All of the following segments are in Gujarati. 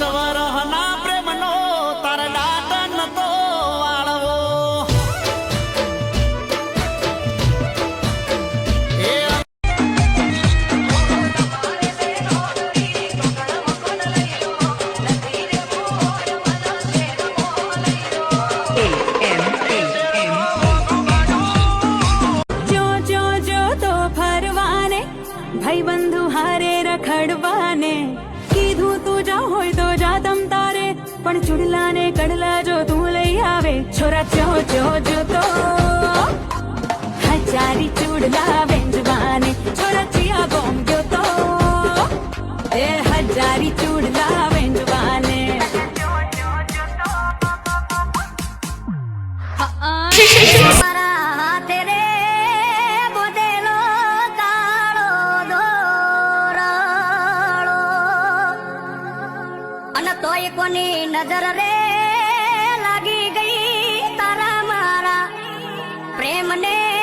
વરહના પ્રેમનો તાર દાટન તો વાળવો. ભાઈ બંધુ હારે રખડવાને. જા હોય તો જા તમ તારે. પણ ચુડલા ને કડલા જો તું લઈ આવે. છોરા ચો ચો જો તો હજારી ચુડલા વેંજવાને. છોરા ચિયા ગોમ ગયો તો એ હજારી ચુડલા તોય કોની નજર રે લાગી ગઈ તારા મારા પ્રેમને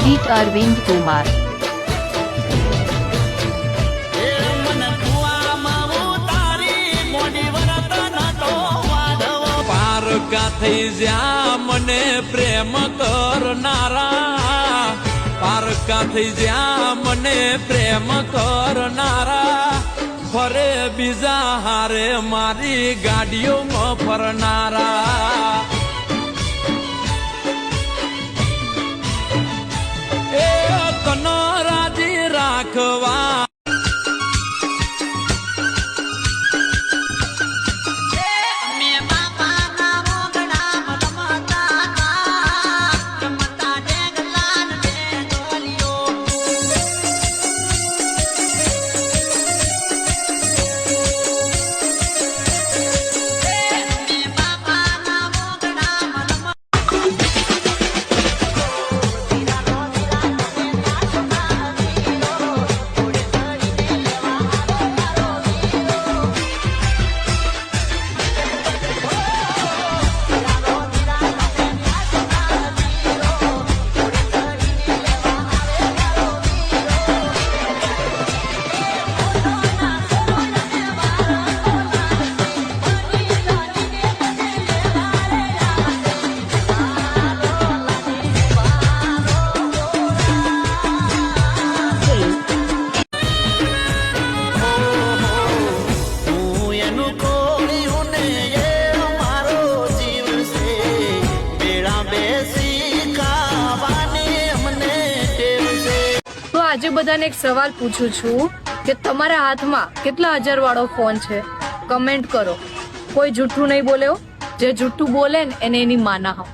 એડિટ અરવિંદ કુમાર થઈ જ્યાં મને પ્રેમ કરનારા પારકા થઈ જ્યાં મને પ્રેમ કરનારા ફરે બીજા હારે મારી ગાડીઓમાં ફરનારા. આજે બધાને એક સવાલ પૂછું છું કે તમારા હાથમાં કેટલા હજાર વાળો ફોન છે? કમેન્ટ કરો. કોઈ જૂઠું નહીં બોલે જે જૂઠું બોલે ને એને એની માના હા